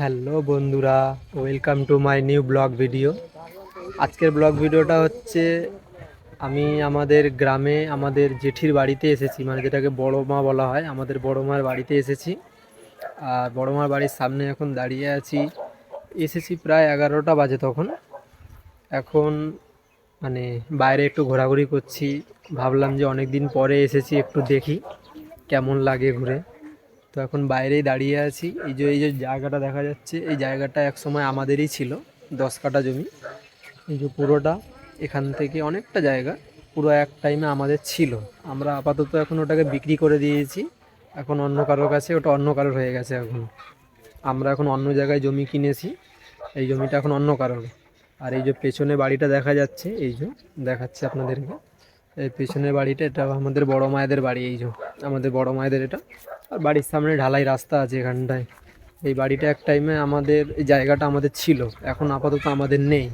Hello বন্ধুরা, welcome to my new blog video. আজকের blog ভিডিওটা হচ্ছে, আমি আমাদের গ্রামে আমাদের জেঠির বাড়িতে এসেছি মানে যেটাকে বড় মা বলা হয়, আমাদের বড় মার বাড়িতে এসেছি। আর বড় মার বাড়ির সামনে এখন দাঁড়িয়ে আছি, এসেছি প্রায় এগারোটা বাজে তখন। এখন মানে বাইরে একটু ঘোরাঘুরি করছি, ভাবলাম যে অনেক দিন পরে এসেছি, একটু দেখি কেমন লাগে ঘুরে। তো এখন বাইরেই দাঁড়িয়ে আছি। এই যে এই যে জায়গাটা দেখা যাচ্ছে, এই জায়গাটা এক সময় আমাদেরই ছিল, দশ কাঠা জমি। এই যে পুরোটা, এখান থেকে অনেকটা জায়গা, পুরো এক টাইমে আমাদের ছিল। আমরা আপাতত এখন ওটাকে বিক্রি করে দিয়েছি। এখন অন্য কারোর কাছে ওটা অন্য কারোর হয়ে গেছে এখন। আমরা এখন অন্য জায়গায় জমি কিনেছি, এই জমিটা এখন অন্য কারোর। আর এই যে পেছনে বাড়িটা দেখা যাচ্ছে, এই যে, দেখাচ্ছে আপনাদেরকে। এই পেছনের বাড়িটা এটা আমাদের বড় মায়েদের বাড়ি, এই যে, আমাদের বড় মায়েদের এটা। আর বাড়ির সামনে ঢালাই রাস্তা আছে এখানটায়। এই বাড়িটা এক টাইমে আমাদের, এই জায়গাটা আমাদের ছিল। এখন আপাতত আমাদের নেই।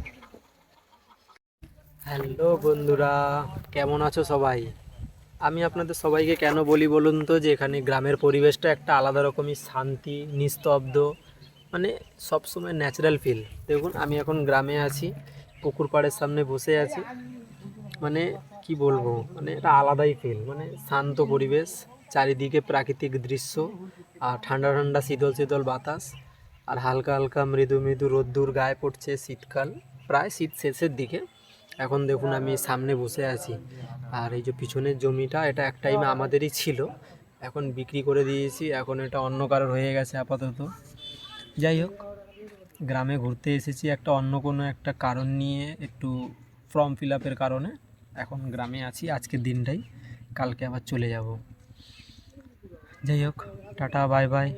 হ্যালো বন্ধুরা, কেমন আছো সবাই? আমি আপনাদের সবাইকে কেন বলি বলুন তো, যে এখানে গ্রামের পরিবেশটা একটা আলাদা রকমই শান্তি, নিস্তব্ধ মানে সবসময় ন্যাচারাল ফিল দেখুন, আমি এখন গ্রামে আছি, পুকুর পাড়ের সামনে বসে আছি। মানে কি বলব মানে এটা আলাদাই ফিল মানে শান্ত পরিবেশ। চারিদিকে প্রাকৃতিক দৃশ্য, আর ঠান্ডা ঠান্ডা শীতল শীতল বাতাস, আর হালকা হালকা মৃদু মৃদু রোদ্দুর গায়ে পড়ছে শীতকাল। প্রায় শীত শেষের দিকে। এখন দেখুন আমি সামনে বসে আছি। আর এই যে পিছনের জমিটা, এটা এক টাইমে আমাদেরই ছিল। এখন বিক্রি করে দিয়েছি। এখন এটা অন্য কারোর হয়ে গেছে আপাতত। যাই হোক, গ্রামে ঘুরতে এসেছি একটা অন্য কোনো একটা কারণ নিয়ে, একটু ফর্ম ফিল আপের কারণে। এখন গ্রামে আছি। আজকের দিনটাই। কালকে আবার চলে যাব। যাই হোক টাটা বাই বাই।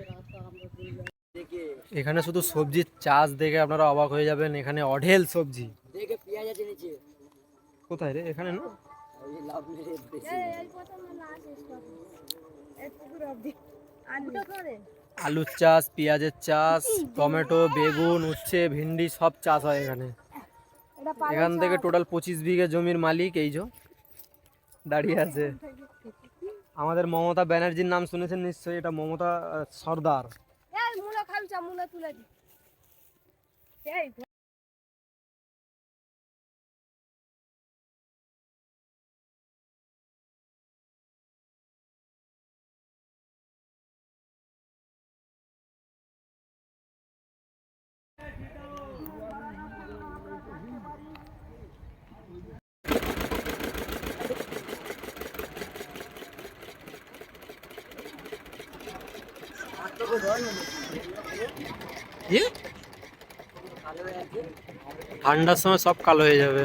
এখানে শুধু সবজির চাষ দেখে আপনারা অবাক হয়ে যাবেন এখানে অঢেল সবজি। কোথায় রে? এখানে না? আলুর চাষ পেঁয়াজের চাষ টমেটো বেগুন উচ্ছে ভিন্ডি সব চাষ হয় এখানে। এখান থেকে টোটাল পঁচিশ বিঘে জমির মালিক এই যে দাঁড়িয়ে আছে। আমাদের মমতা ব্যানার্জির নাম শুনেছেন নিশ্চয়ই এটা মমতা সর্দার। মুলা মূলা তুলে ঠান্ডার সময় সব কালো হয়ে যাবে।